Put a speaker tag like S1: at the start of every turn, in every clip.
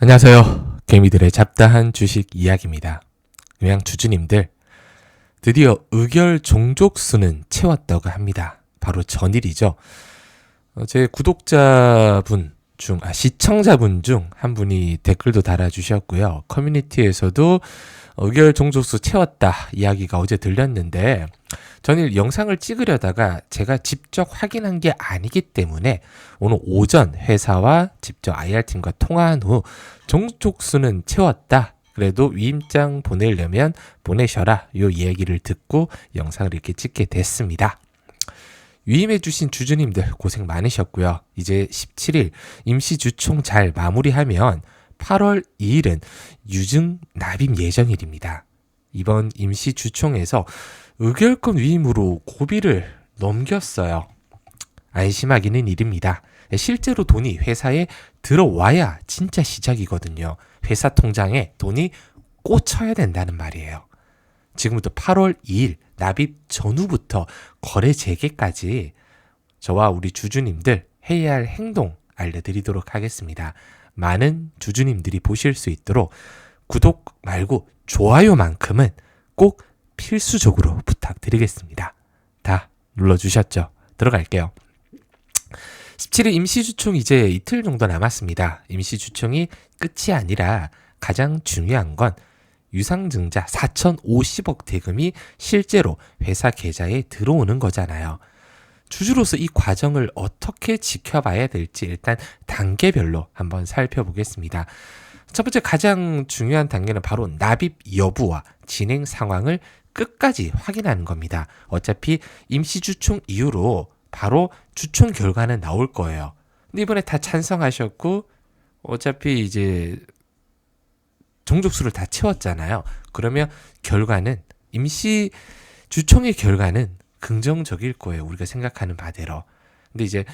S1: 안녕하세요. 개미들의 잡다한 주식 이야기입니다. 그냥 주주님들, 드디어 의결 종족 수는 채웠다고 합니다. 바로 전일이죠. 어, 제 구독자분 중, 아, 시청자분 중 한 분이 댓글도 달아주셨고요. 커뮤니티에서도 의결 종족수 채웠다 이야기가 어제 들렸는데, 전일 영상을 찍으려다가 제가 직접 확인한 게 아니기 때문에 오늘 오전 회사와 직접 IR팀과 통화한 후 종족수는 채웠다. 그래도 위임장 보내려면 보내셔라. 요 얘기를 듣고 영상을 이렇게 찍게 됐습니다. 위임해주신 주주님들 고생 많으셨고요. 이제 17일 임시주총 잘 마무리하면 8월 2일은 유증 납입 예정일입니다. 이번 임시주총에서 의결권 위임으로 고비를 넘겼어요. 안심하기는 일입니다. 실제로 돈이 회사에 들어와야 진짜 시작이거든요. 회사 통장에 돈이 꽂혀야 된다는 말이에요. 지금부터 8월 2일 납입 전후부터 거래 재개까지 저와 우리 주주님들 해야 할 행동 알려드리도록 하겠습니다. 많은 주주님들이 보실 수 있도록 구독 말고 좋아요만큼은 꼭 필수적으로 부탁드리겠습니다. 다 눌러주셨죠? 들어갈게요. 17일 임시주총 이제 이틀 정도 남았습니다. 임시주총이 끝이 아니라 가장 중요한 건 유상증자 4,050억 대금이 실제로 회사 계좌에 들어오는 거잖아요. 주주로서 이 과정을 어떻게 지켜봐야 될지 일단 단계별로 한번 살펴보겠습니다. 첫 번째 가장 중요한 단계는 바로 납입 여부와 진행 상황을 끝까지 확인하는 겁니다. 어차피 임시주총 이후로 바로 주총 결과는 나올 거예요. 근데 이번에 다 찬성하셨고 어차피 이제 종족수를 다 채웠잖아요. 그러면 결과는 임시 주총의 결과는 긍정적일 거예요. 우리가 생각하는 바대로. 근데 이제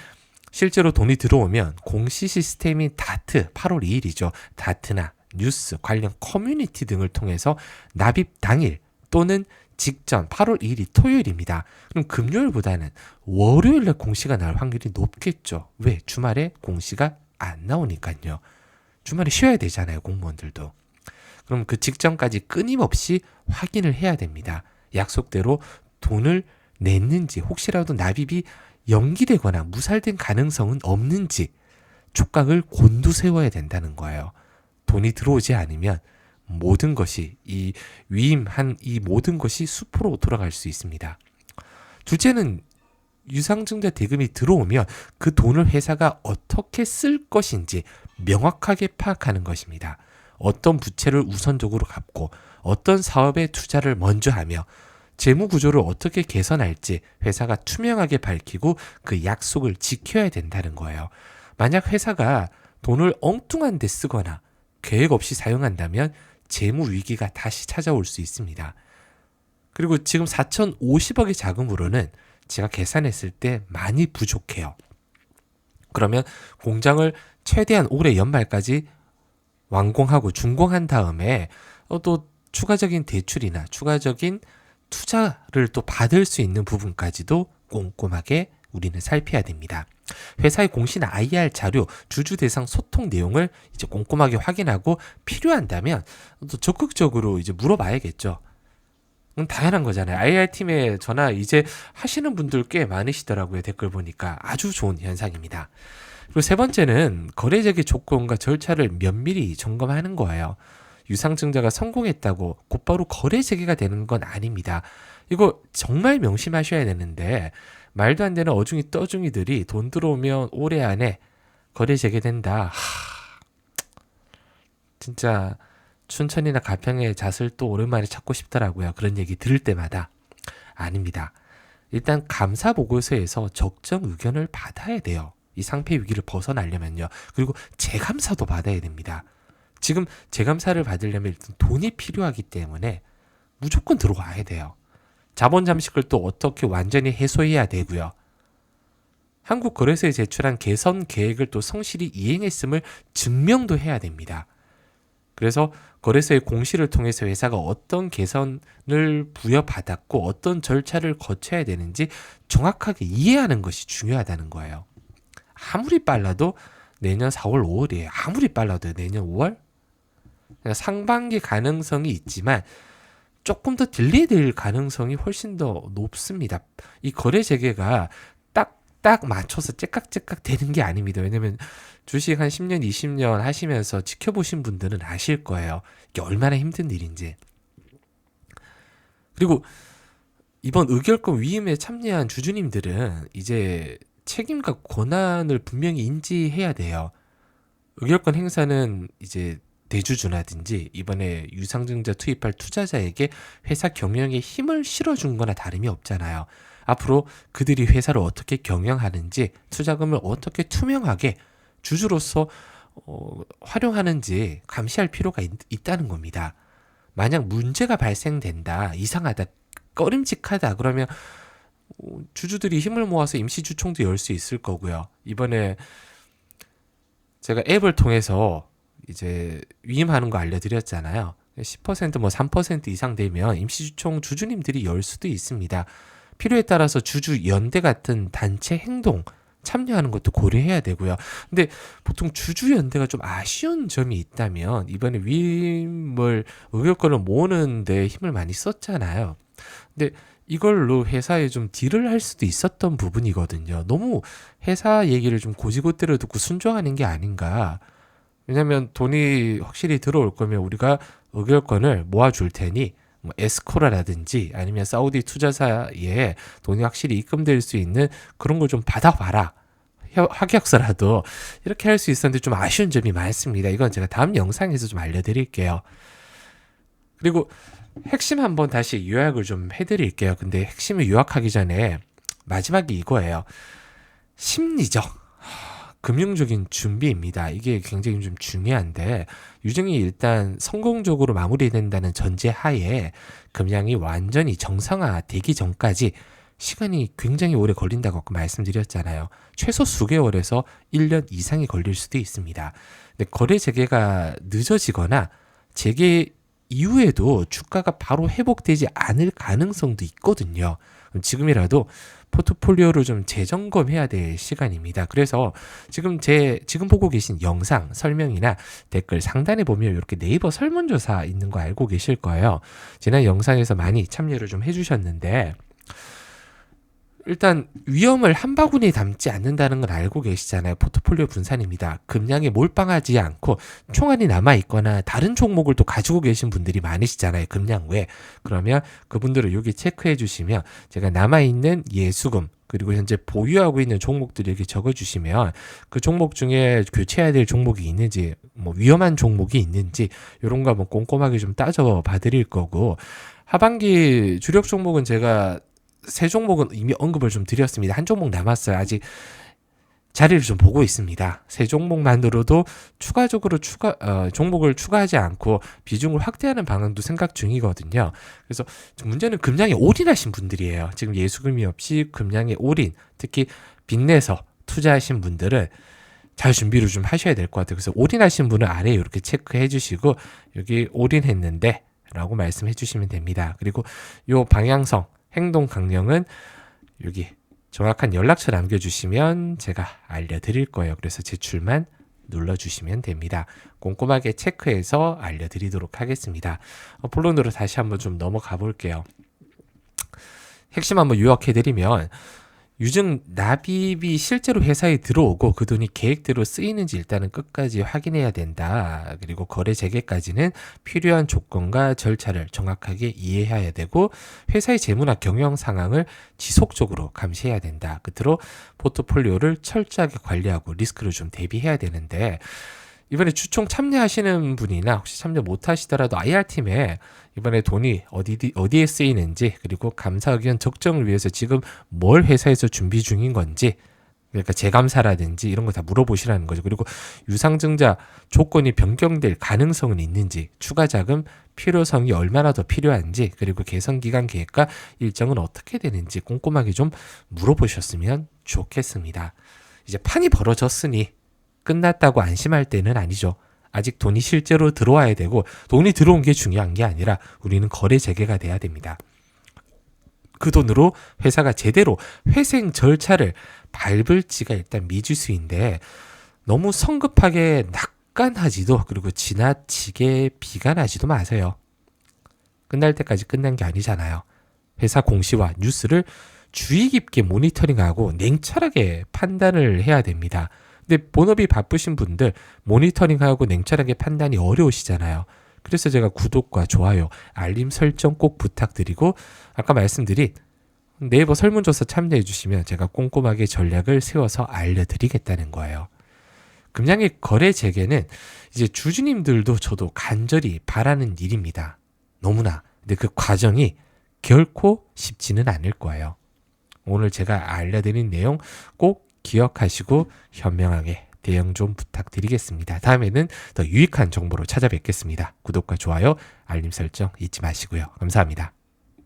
S1: 실제로 돈이 들어오면 공시 시스템인 다트 8월 2일이죠. 다트나 뉴스 관련 커뮤니티 등을 통해서 납입 당일 또는 직전 8월 2일이 토요일입니다. 그럼 금요일보다는 월요일날 공시가 날 확률이 높겠죠. 왜? 주말에 공시가 안 나오니까요. 주말에 쉬어야 되잖아요, 공무원들도. 그럼 그 직전까지 끊임없이 확인을 해야 됩니다. 약속대로 돈을 냈는지 혹시라도 납입이 연기되거나 무살된 가능성은 없는지 촉각을 곤두세워야 된다는 거예요. 돈이 들어오지 않으면 모든 것이 이 위임한 이 모든 것이 수포로 돌아갈 수 있습니다. 둘째는 유상증자 대금이 들어오면 그 돈을 회사가 어떻게 쓸 것인지 명확하게 파악하는 것입니다. 어떤 부채를 우선적으로 갚고 어떤 사업에 투자를 먼저 하며 재무 구조를 어떻게 개선할지 회사가 투명하게 밝히고 그 약속을 지켜야 된다는 거예요. 만약 회사가 돈을 엉뚱한 데 쓰거나 계획 없이 사용한다면 재무 위기가 다시 찾아올 수 있습니다. 그리고 지금 4,050억의 자금으로는 제가 계산했을 때 많이 부족해요. 그러면 공장을 최대한 올해 연말까지 완공하고 준공한 다음에 또 추가적인 대출이나 추가적인 투자를 또 받을 수 있는 부분까지도 꼼꼼하게 우리는 살펴야 됩니다. 회사의 공시나 IR 자료, 주주 대상 소통 내용을 이제 꼼꼼하게 확인하고 필요한다면 또 적극적으로 이제 물어봐야겠죠. 음, 당연한 거잖아요. IR 팀에 전화 이제 하시는 분들 꽤 많으시더라고요. 댓글 보니까 아주 좋은 현상입니다. 그리고 세 번째는 거래재개 조건과 절차를 면밀히 점검하는 거예요. 유상증자가 성공했다고 곧바로 거래 재개가 되는 건 아닙니다. 이거 정말 명심하셔야 되는데 말도 안 되는 어중이 떠중이들이 돈 들어오면 올해 안에 거래 재개된다. 하, 진짜 춘천이나 가평의 잣을 또 오랜만에 찾고 싶더라고요. 그런 얘기 들을 때마다 아닙니다. 일단 감사 보고서에서 적정 의견을 받아야 돼요. 이 상패 위기를 벗어나려면요. 그리고 재감사도 받아야 됩니다. 지금 재감사를 받으려면 일단 돈이 필요하기 때문에 무조건 들어와야 돼요. 자본 잠식을 또 어떻게 완전히 해소해야 되고요. 한국거래소에 제출한 개선 계획을 또 성실히 이행했음을 증명도 해야 됩니다. 그래서 거래소의 공시를 통해서 회사가 어떤 개선을 부여받았고 어떤 절차를 거쳐야 되는지 정확하게 이해하는 것이 중요하다는 거예요. 아무리 빨라도 내년 4월, 5월이에요. 아무리 빨라도 내년 5월? 상반기 가능성이 있지만 조금 더 딜레이될 가능성이 훨씬 더 높습니다. 이 거래 재개가 딱, 딱 맞춰서 째깍째깍 되는 게 아닙니다. 왜냐면 주식 한 10년, 20년 하시면서 지켜보신 분들은 아실 거예요. 이게 얼마나 힘든 일인지. 그리고 이번 의결권 위임에 참여한 주주님들은 이제 책임과 권한을 분명히 인지해야 돼요. 의결권 행사는 이제 대주주라든지 이번에 유상증자 투입할 투자자에게 회사 경영에 힘을 실어준 거나 다름이 없잖아요. 앞으로 그들이 회사를 어떻게 경영하는지 투자금을 어떻게 투명하게 주주로서 어, 활용하는지 감시할 필요가 있, 다는 겁니다. 만약 문제가 발생된다, 이상하다, 꺼림직하다 그러면 어, 주주들이 힘을 모아서 임시주총도 열 수 있을 거고요. 이번에 제가 앱을 통해서 이제 위임하는 거 알려드렸잖아요. 10%뭐 3% 이상 되면 임시주총 주주님들이 열 수도 있습니다. 필요에 따라서 주주 연대 같은 단체 행동 참여하는 것도 고려해야 되고요. 근데 보통 주주 연대가 좀 아쉬운 점이 있다면 이번에 위임을 의결권을 모으는데 힘을 많이 썼잖아요. 근데 이걸로 회사에 좀 딜을 할 수도 있었던 부분이거든요. 너무 회사 얘기를 좀 고지고대로 듣고 순종하는 게 아닌가. 왜냐면 돈이 확실히 들어올 거면 우리가 의결권을 모아줄 테니 뭐 에스코라라든지 아니면 사우디 투자사에 돈이 확실히 입금될 수 있는 그런 걸 좀 받아봐라. 확약서라도 이렇게 할 수 있었는데 좀 아쉬운 점이 많습니다. 이건 제가 다음 영상에서 좀 알려드릴게요. 그리고 핵심 한번 다시 요약을 좀 해드릴게요. 근데 핵심을 요약하기 전에 마지막이 이거예요. 심리적. 금융적인 준비입니다. 이게 굉장히 좀 중요한데 유증이 일단 성공적으로 마무리된다는 전제 하에 금양이 완전히 정상화되기 전까지 시간이 굉장히 오래 걸린다고 말씀드렸잖아요. 최소 수개월에서 1년 이상이 걸릴 수도 있습니다. 근데 거래 재개가 늦어지거나 재개 이후에도 주가가 바로 회복되지 않을 가능성도 있거든요. 지금이라도 포트폴리오를 좀 재점검해야 될 시간입니다. 그래서 지금 제 지금 보고 계신 영상 설명이나 댓글 상단에 보면 이렇게 네이버 설문조사 있는 거 알고 계실 거예요. 지난 영상에서 많이 참여를 좀 해주셨는데 일단 위험을 한 바구니에 담지 않는다는 걸 알고 계시잖아요. 포트폴리오 분산입니다. 금량에 몰빵하지 않고 총알이 남아 있거나 다른 종목을 또 가지고 계신 분들이 많으시잖아요. 금량 외. 그러면 그분들을 여기 체크해 주시면 제가 남아 있는 예수금 그리고 현재 보유하고 있는 종목들 이렇게 적어 주시면 그 종목 중에 교체해야 될 종목이 있는지 뭐 위험한 종목이 있는지 이런 거 한번 꼼꼼하게 좀 따져 봐 드릴 거고 하반기 주력 종목은 제가 세 종목은 이미 언급을 좀 드렸습니다. 한 종목 남았어요. 아직 자리를 좀 보고 있습니다. 세 종목만으로도 추가적으로 추가 어, 종목을 추가하지 않고 비중을 확대하는 방향도 생각 중이거든요. 그래서 문제는 금량에 올인하신 분들이에요. 지금 예수금이 없이 금량에 올인, 특히 빚내서 투자하신 분들은 잘 준비를 좀 하셔야 될 것 같아요. 그래서 올인하신 분은 아래에 이렇게 체크해 주시고 여기 올인했는데 라고 말씀해 주시면 됩니다. 그리고 요 방향성 행동 강령은 여기 정확한 연락처 남겨주시면 제가 알려드릴 거예요. 그래서 제출만 눌러주시면 됩니다. 꼼꼼하게 체크해서 알려드리도록 하겠습니다. 어, 본론으로 다시 한번 좀 넘어가 볼게요. 핵심 한번 요약해드리면 유증 납입이 실제로 회사에 들어오고 그 돈이 계획대로 쓰이는지 일단은 끝까지 확인해야 된다. 그리고 거래 재개까지는 필요한 조건과 절차를 정확하게 이해해야 되고 회사의 재무나 경영 상황을 지속적으로 감시해야 된다. 끝으로 포트폴리오를 철저하게 관리하고 리스크를 좀 대비해야 되는데 이번에 주총 참여하시는 분이나 혹시 참여 못 하시더라도 IR팀에 이번에 돈이 어디, 어디에 쓰이는지 그리고 감사 의견 적정을 위해서 지금 뭘 회사에서 준비 중인 건지 그러니까 재감사라든지 이런 거 다 물어보시라는 거죠. 그리고 유상증자 조건이 변경될 가능성은 있는지, 추가 자금 필요성이 얼마나 더 필요한지, 그리고 개선 기간 계획과 일정은 어떻게 되는지 꼼꼼하게 좀 물어보셨으면 좋겠습니다. 이제 판이 벌어졌으니 끝났다고 안심할 때는 아니죠. 아직 돈이 실제로 들어와야 되고 돈이 들어온 게 중요한 게 아니라 우리는 거래 재개가 돼야 됩니다. 그 돈으로 회사가 제대로 회생 절차를 밟을지가 일단 미지수인데 너무 성급하게 낙관하지도 그리고 지나치게 비관하지도 마세요. 끝날 때까지 끝난 게 아니잖아요. 회사 공시와 뉴스를 주의 깊게 모니터링하고 냉철하게 판단을 해야 됩니다. 근데 본업이 바쁘신 분들 모니터링하고 냉철하게 판단이 어려우시잖아요. 그래서 제가 구독과 좋아요, 알림 설정 꼭 부탁드리고 아까 말씀드린 네이버 설문조사 참여해 주시면 제가 꼼꼼하게 전략을 세워서 알려드리겠다는 거예요. 금양의 거래 재개는 이제 주주님들도 저도 간절히 바라는 일입니다. 너무나. 근데 그 과정이 결코 쉽지는 않을 거예요. 오늘 제가 알려드린 내용 꼭 기억하시고 현명하게 대응 좀 부탁드리겠습니다. 다음에는 더 유익한 정보로 찾아뵙겠습니다. 구독과 좋아요, 알림 설정 잊지 마시고요. 감사합니다.